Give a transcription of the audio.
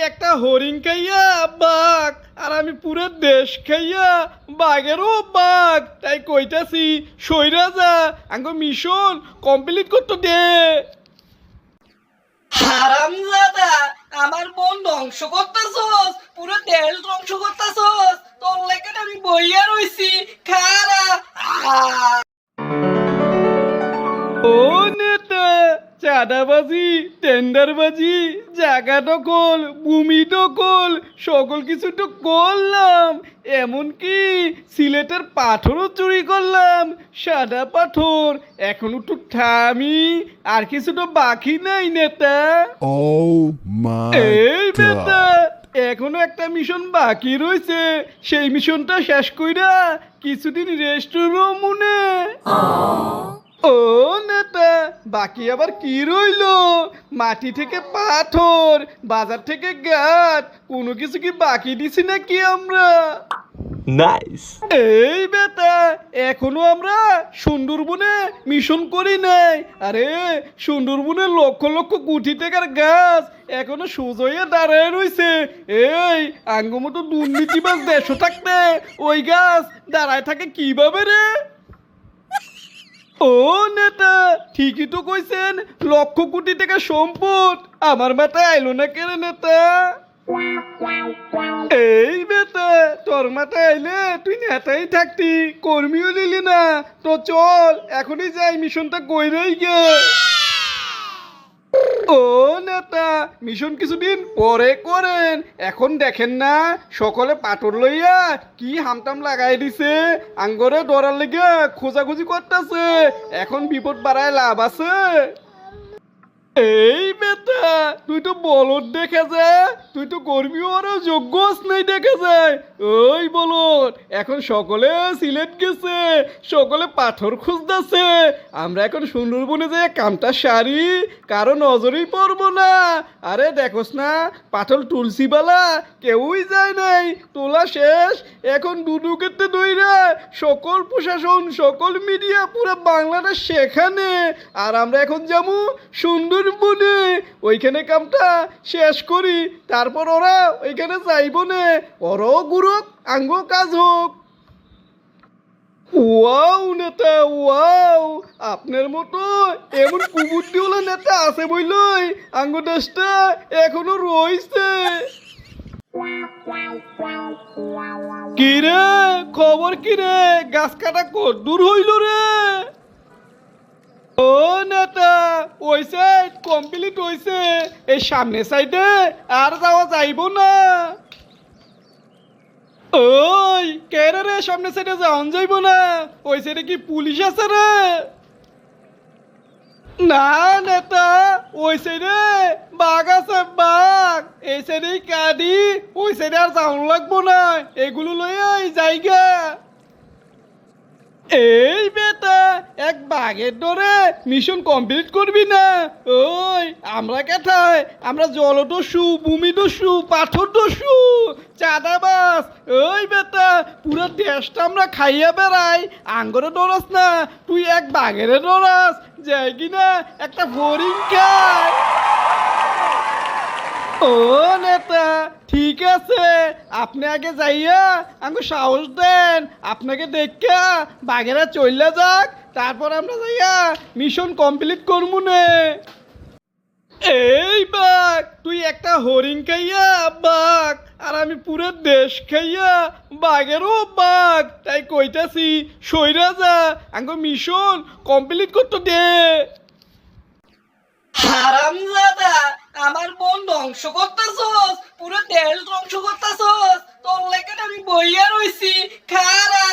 একটা হরিণ খাইয়া, বাঘ। আর আমি পুরো দেশ খাইয়া বাঘেরও বাঘ। তাই কইতাছি, সইরা যা। আঙ্গ মিশন কমপ্লিট করতে দে। হারামজাদা আমার বোন ধ্বংস করতেছস, পুরো দেশ ধ্বংস করতেছস। তোর লেগে আমি বইয়া রইছি, খারা। চাঁদাবাজি টেন্ডারবাজি জায়গা দখল ভূমি দখল সকল কিছু তো করলাম। এমনকি সিলেটের পাথরও চুরি করলাম। সাদা পাথর এখনও তো থামি আর কিছু তো বাকি নাই নেতা। Oh my এই নেতা এখনও একটা মিশন বাকি রয়েছে। সেই মিশনটা শেষ কইরা কিছুদিন রেস্ট মনে ও নেতা। বাকি আবার কি রইল? মাটি থেকে পাথর বাজার থেকে গাছ কোনো কিছু কি বাকি দিছি নাকি আমরা? Nice. এই বেটা এখনও আমরা সুন্দরবনে মিশন করি নাই। আরে সুন্দরবনে লক্ষ লক্ষ কোটি টাকার গাছ এখনও সুজয়ে দাঁড়ায় রইছে। এই আঙ্গমতো দুর্নীতিবাজ দেশ থাকতে ওই গাছ দাঁড়ায় থাকে কীভাবে রে? ও নেতা, ঠিকই তো কইছেন, লক্ষ কোটি টাকা সম্পদ। আমার মাথায় আইলো না কেন নেতা? এই বেটা, তোর মাথায় আইলে তুই নেতাই থাকতি, কর্মীও নিলি না। তো চল, এখনই যাই, মিশনটা কইরাই গে। ও নেতা, মিশন কিছুদিন পরে করেন। এখন দেখেন না, সকলে পাটর লইয়া কি হামতাম লাগাই দিছে। আঙ্গরে ডরার লেগে খোঁজাখুঁজি করতেছে। এখন বিপদ বাড়ায় লাভ আছে। এই বেটা, তুই তো বলদ দেখে যা তুই তো করবি ওরও যোগ্য নাই দেখে যায়। ওই বলদ এখন সকলে সিলেট গেছে, সকলে পাথর খুঁজতেছে। আমরা এখন সুন্দরবনে যে কামটা সারি, কারও নজরেই পড়ব না। আরে দেখোস না পাথর তুলসীবালা কেউই যায় নাই, তোলা শেষ। এখন দুদু কেটে দইরা সকল প্রশাসন, সকল মিডিয়া, পুরো বাংলাটা সেখানে। আর আমরা এখন যাব সুন্দরবনে ওইখানে কামটা শেষ করি, তারপর ওরা ওইখানে যাইব নে ওরাও গুরুক আঙ্গ কাজ হোক ওয়াও নেতা ওয়াও আপনার মতো এমন কুবুদ্দিওয়ালা নেতা আছে বইলই। আঙ্গ দেশটা এখনও রইছে কিরে, খবর কিরে? গাছ কাটা কত দূর হইল রে? ও নেতা, ওই সাইড কমপ্লিট হইছে। এই সামনে সাইডে আর যাওয়া যাইব না। ওই কেরে রে সামনে সাইডে যাওয়ান যাইব না ওই সাইডে কি পুলিশ আছে রে? না, নেতা, ওই সাইডে বাঘ আছে, বাঘ। এই সাইডে কাদি, ওই সাইডে আর যাওয়ান লাগবো না। এগুলো লইয়া ওই জায়গা। এই বেটা এক বাঘের ধরে মিশন কমপ্লিট করবি না। ওই, আমরা কেথায়? আমরা জলদস্যু, ভূমিদস্যু পাথর দস্যু চাঁদাবাস। ওই বেটা, পুরো দেশটা আমরা খাইয়া বেড়াই। আঙ্গরে ডরাস না, তুই এক বাঘের ডরাস যাই কিনা, একটা ফরিং খায় ও নেতা ঠিক আছে, আপনি আগে যাইয়া আমাকে সাহস দেন, আপনাকে দেখা বাঘেরা চললে যাক, তারপর আমরা যাইয়া মিশন কমপ্লিট করব নে। এই বাঘ, তুই একটা হরিণ খাইয়া বাঘ, আর আমি পুরো দেশ খাইয়া বাঘেরও বাঘ। তাই কইতাছি, সইরা যা আঙ্গ মিশন কমপ্লিট করতে দে। হারামজাদা আমার বোন ধ্বংস করতেছস পুরো দেহ ধ্বংস করতেছস। তোর লেগে আমি বইয়া রইছি খারা।